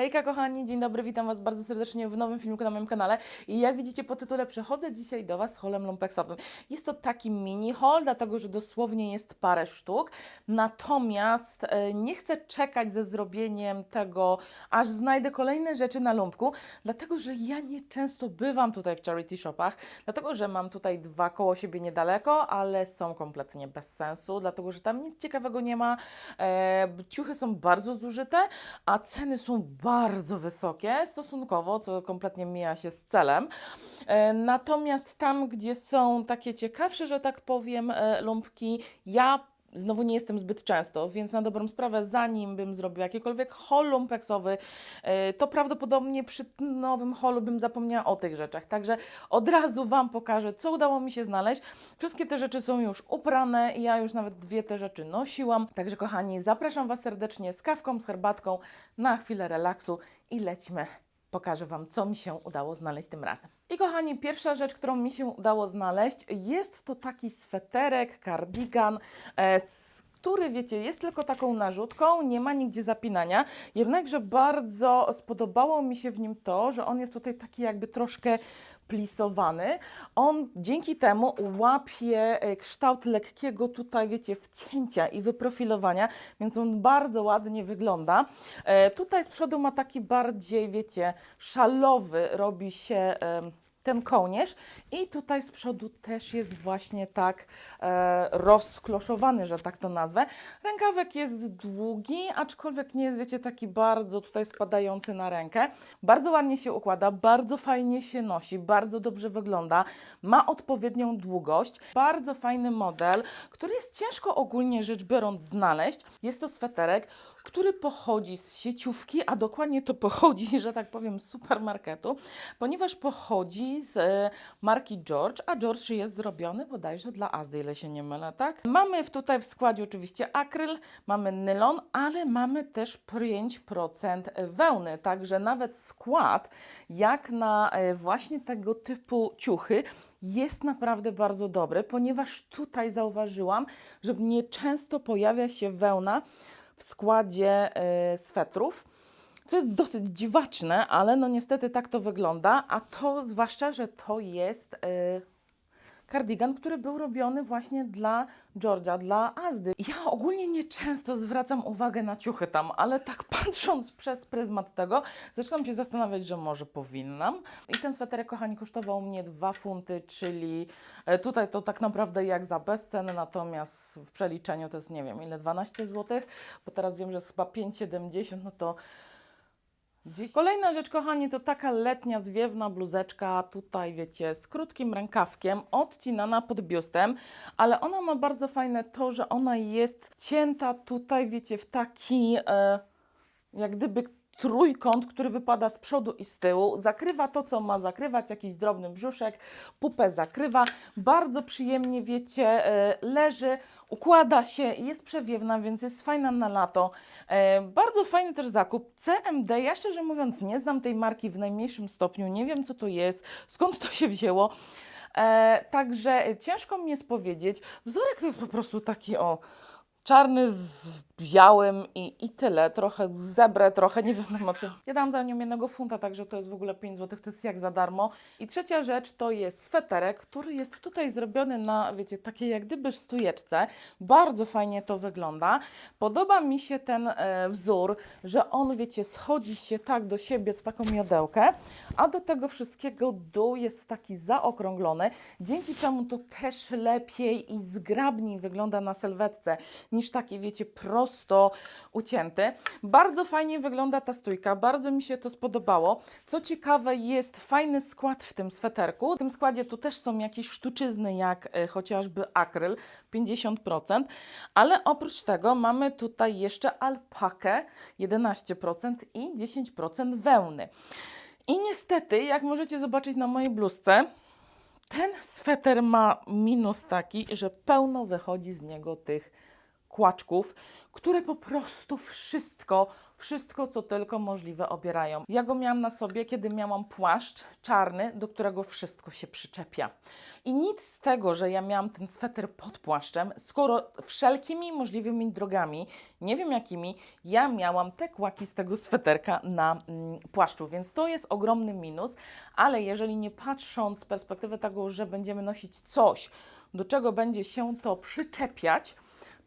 Hejka kochani, dzień dobry, witam Was bardzo serdecznie w nowym filmiku na moim kanale. I jak widzicie po tytule przechodzę dzisiaj do Was z holem lumpeksowym. Jest to taki mini haul, dlatego że dosłownie jest parę sztuk, natomiast e, nie chcę czekać ze zrobieniem tego, aż znajdę kolejne rzeczy na lumpku, dlatego że ja nie często bywam tutaj w charity shopach, dlatego że mam tutaj dwa koło siebie niedaleko, ale są kompletnie bez sensu, dlatego że tam nic ciekawego nie ma, e, ciuchy są bardzo zużyte, a ceny są bardzo wysokie stosunkowo, co kompletnie mija się z celem. E, Natomiast tam, gdzie są takie ciekawsze, że tak powiem, e, lumpki, ja znowu nie jestem zbyt często, więc na dobrą sprawę, zanim bym zrobił jakikolwiek haul lumpeksowy, e, to prawdopodobnie przy nowym holu bym zapomniała o tych rzeczach. Także od razu Wam pokażę, co udało mi się znaleźć. Wszystkie te rzeczy są już uprane, ja już nawet dwie te rzeczy nosiłam. Także kochani, zapraszam Was serdecznie z kawką, z herbatką na chwilę relaksu i lećmy pokażę Wam, co mi się udało znaleźć tym razem. I kochani, pierwsza rzecz, którą mi się udało znaleźć, jest to taki sweterek, kardigan, e, który, wiecie, jest tylko taką narzutką, nie ma nigdzie zapinania, jednakże bardzo spodobało mi się w nim to, że on jest tutaj taki jakby troszkę plisowany. On dzięki temu łapie e, kształt lekkiego tutaj, wiecie, wcięcia i wyprofilowania, więc on bardzo ładnie wygląda. E, tutaj z przodu ma taki bardziej, wiecie, szalowy robi się ten kołnierz i tutaj z przodu też jest właśnie tak e, rozkloszowany, że tak to nazwę. Rękawek jest długi, aczkolwiek nie jest, wiecie, taki bardzo tutaj spadający na rękę. Bardzo ładnie się układa, bardzo fajnie się nosi, bardzo dobrze wygląda, ma odpowiednią długość, bardzo fajny model, który jest ciężko ogólnie rzecz biorąc znaleźć. Jest to sweterek, który pochodzi z sieciówki, a dokładnie to pochodzi, że tak powiem, z supermarketu, ponieważ pochodzi z e, marki George, a George jest zrobiony bodajże dla Asdy, ile się nie mylę, tak? Mamy tutaj w składzie oczywiście akryl, mamy nylon, ale mamy też 5% wełny, także nawet skład, jak na e, właśnie tego typu ciuchy, jest naprawdę bardzo dobry, ponieważ tutaj zauważyłam, że nieczęsto pojawia się wełna w składzie y, swetrów, co jest dosyć dziwaczne, ale no niestety tak to wygląda, a to zwłaszcza, że to jest y, kardigan, który był robiony właśnie dla Georgia, dla Azdy. Ja ogólnie nie często zwracam uwagę na ciuchy tam, ale tak patrząc przez pryzmat tego, zaczynam się zastanawiać, że może powinnam. I ten sweterek, kochani, kosztował mnie 2 funty, czyli e, tutaj to tak naprawdę jak za bezcen, natomiast w przeliczeniu to jest, nie wiem, ile, 12 zł, bo teraz wiem, że jest chyba 5,70, no to Gdzieś. Kolejna rzecz, kochani, to taka letnia, zwiewna bluzeczka, tutaj wiecie, z krótkim rękawkiem, odcinana pod biustem, ale ona ma bardzo fajne to, że ona jest cięta tutaj, wiecie, w taki e, jak gdyby trójkąt, który wypada z przodu i z tyłu, zakrywa to, co ma zakrywać, jakiś drobny brzuszek, pupę zakrywa, bardzo przyjemnie, wiecie, e, leży, układa się, jest przewiewna, więc jest fajna na lato. E, bardzo fajny też zakup. CMD, ja szczerze mówiąc nie znam tej marki w najmniejszym stopniu, nie wiem co to jest, skąd to się wzięło. E, także ciężko mi jest powiedzieć. Wzorek to jest po prostu taki o czarny z białym i, i tyle. Trochę zebrę, trochę nie wiadomo co. Ja dam za nią jednego funta, także to jest w ogóle 5 zł, to jest jak za darmo. I trzecia rzecz to jest sweterek, który jest tutaj zrobiony na, wiecie, takiej jak gdyby stujeczce. Bardzo fajnie to wygląda. Podoba mi się ten e, wzór, że on, wiecie, schodzi się tak do siebie w taką miodełkę, a do tego wszystkiego dół jest taki zaokrąglony, dzięki czemu to też lepiej i zgrabniej wygląda na sylwetce niż taki, wiecie, prosto ucięty. Bardzo fajnie wygląda ta stójka, bardzo mi się to spodobało. Co ciekawe, jest fajny skład w tym sweterku. W tym składzie tu też są jakieś sztuczyzny, jak e, chociażby akryl, 50%, ale oprócz tego mamy tutaj jeszcze alpakę, 11% i 10% wełny. I niestety, jak możecie zobaczyć na mojej bluzce, ten sweter ma minus taki, że pełno wychodzi z niego tych kłaczków, które po prostu wszystko wszystko, co tylko możliwe obierają. Ja go miałam na sobie, kiedy miałam płaszcz czarny, do którego wszystko się przyczepia. I nic z tego, że ja miałam ten sweter pod płaszczem, skoro wszelkimi możliwymi drogami, nie wiem jakimi, ja miałam te kłaki z tego sweterka na mm, płaszczu, więc to jest ogromny minus, ale jeżeli nie patrząc z perspektywy tego, że będziemy nosić coś, do czego będzie się to przyczepiać,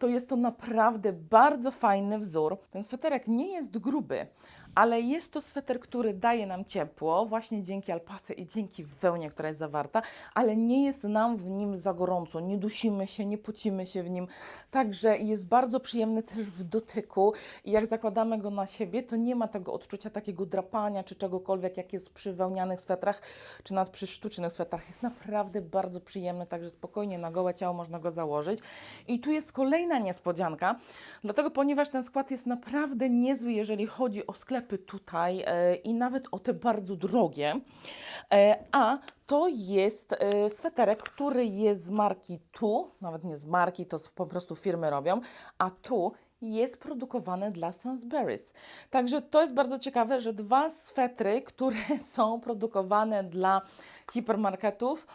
to jest to naprawdę bardzo fajny wzór. Ten sweterek nie jest gruby, ale jest to sweter, który daje nam ciepło, właśnie dzięki alpace i dzięki wełnie, która jest zawarta, ale nie jest nam w nim za gorąco, nie dusimy się, nie pocimy się w nim, także jest bardzo przyjemny też w dotyku i jak zakładamy go na siebie, to nie ma tego odczucia takiego drapania czy czegokolwiek, jak jest przy wełnianych swetrach, czy nawet przy sztucznych swetrach. Jest naprawdę bardzo przyjemny, także spokojnie na gołe ciało można go założyć. I tu jest kolejna niespodzianka, dlatego ponieważ ten skład jest naprawdę niezły, jeżeli chodzi o sklepy tutaj e, i nawet o te bardzo drogie, e, a to jest e, sweterek, który jest z marki Tu, nawet nie z marki, to po prostu firmy robią, a Tu jest produkowany dla Sainsbury's. Także to jest bardzo ciekawe, że dwa swetry, które są produkowane dla hipermarketów,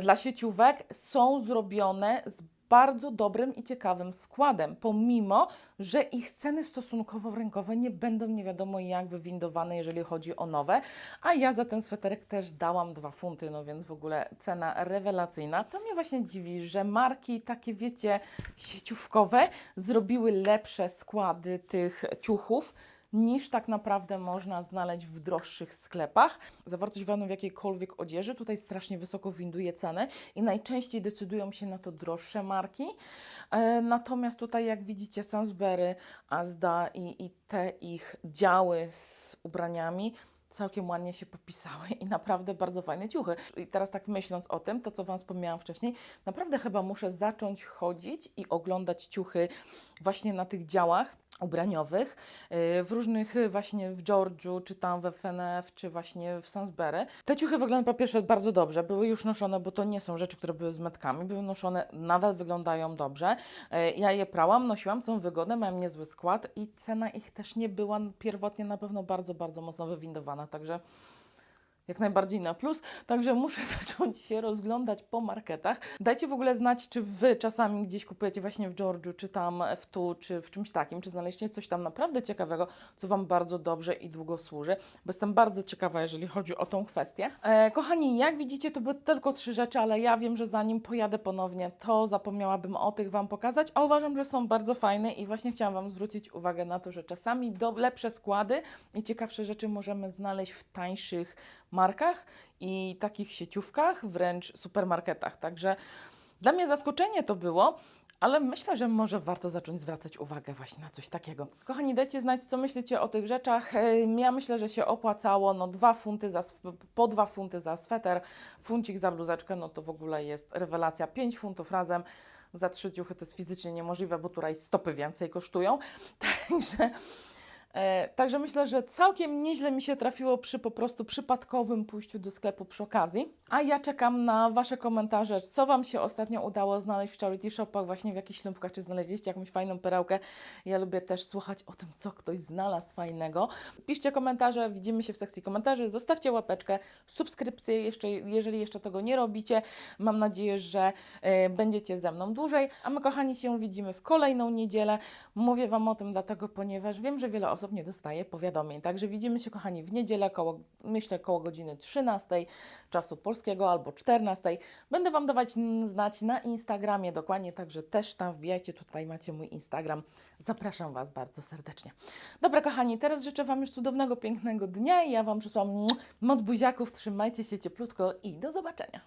dla sieciówek, są zrobione z bardzo dobrym i ciekawym składem, pomimo, że ich ceny stosunkowo rynkowe nie będą nie wiadomo jak wywindowane, jeżeli chodzi o nowe, a ja za ten sweterek też dałam 2 funty, no więc w ogóle cena rewelacyjna. To mnie właśnie dziwi, że marki takie, wiecie, sieciówkowe zrobiły lepsze składy tych ciuchów, niż tak naprawdę można znaleźć w droższych sklepach. Zawartość wanu w jakiejkolwiek odzieży tutaj strasznie wysoko winduje cenę i najczęściej decydują się na to droższe marki. E, natomiast tutaj jak widzicie Sainsbury, Asda i, i te ich działy z ubraniami całkiem ładnie się popisały i naprawdę bardzo fajne ciuchy. I teraz tak myśląc o tym, to co Wam wspomniałam wcześniej, naprawdę chyba muszę zacząć chodzić i oglądać ciuchy właśnie na tych działach ubraniowych yy, w różnych yy, właśnie w Georgiu, czy tam we FNF, czy właśnie w Sainsbury. Te ciuchy wyglądają po pierwsze bardzo dobrze, były już noszone, bo to nie są rzeczy, które były z metkami, były noszone, nadal wyglądają dobrze. Yy, Ja je prałam, nosiłam, są wygodne, mają niezły skład i cena ich też nie była pierwotnie na pewno bardzo, bardzo mocno wywindowana, także jak najbardziej na plus, także muszę zacząć się rozglądać po marketach. Dajcie w ogóle znać, czy Wy czasami gdzieś kupujecie właśnie w Georgiu, czy tam w tu, czy w czymś takim, czy znaleźliście coś tam naprawdę ciekawego, co Wam bardzo dobrze i długo służy, bo jestem bardzo ciekawa, jeżeli chodzi o tą kwestię. E, kochani, jak widzicie, to były tylko trzy rzeczy, ale ja wiem, że zanim pojadę ponownie, to zapomniałabym o tych Wam pokazać, a uważam, że są bardzo fajne i właśnie chciałam Wam zwrócić uwagę na to, że czasami do, lepsze składy i ciekawsze rzeczy możemy znaleźć w tańszych markach i takich sieciówkach, wręcz supermarketach. Także dla mnie zaskoczenie to było, ale myślę, że może warto zacząć zwracać uwagę właśnie na coś takiego. Kochani, dajcie znać, co myślicie o tych rzeczach. Ja myślę, że się opłacało. No dwa funty za, po dwa funty za sweter, funcik za bluzeczkę, no to w ogóle jest rewelacja. 5 funtów razem za trzy ciuchy to jest fizycznie niemożliwe, bo tutaj stopy więcej kosztują. Także Także myślę, że całkiem nieźle mi się trafiło przy po prostu przypadkowym pójściu do sklepu przy okazji. A ja czekam na Wasze komentarze, co Wam się ostatnio udało znaleźć w charity shopach, właśnie w jakichś ślubkach, czy znaleźliście jakąś fajną perełkę. Ja lubię też słuchać o tym, co ktoś znalazł fajnego. Piszcie komentarze, widzimy się w sekcji komentarzy, zostawcie łapeczkę, subskrypcję, jeszcze, jeżeli jeszcze tego nie robicie. Mam nadzieję, że e, będziecie ze mną dłużej, a my kochani się widzimy w kolejną niedzielę. Mówię Wam o tym dlatego, ponieważ wiem, że wiele osób nie dostaje powiadomień. Także widzimy się, kochani, w niedzielę, koło, myślę, koło godziny 13 czasu polskiego albo 14. Będę Wam dawać znać na Instagramie dokładnie, także też tam wbijajcie, tutaj macie mój Instagram. Zapraszam Was bardzo serdecznie. Dobra, kochani, teraz życzę Wam już cudownego, pięknego dnia i ja Wam przysłam mm, moc buziaków, trzymajcie się cieplutko i do zobaczenia.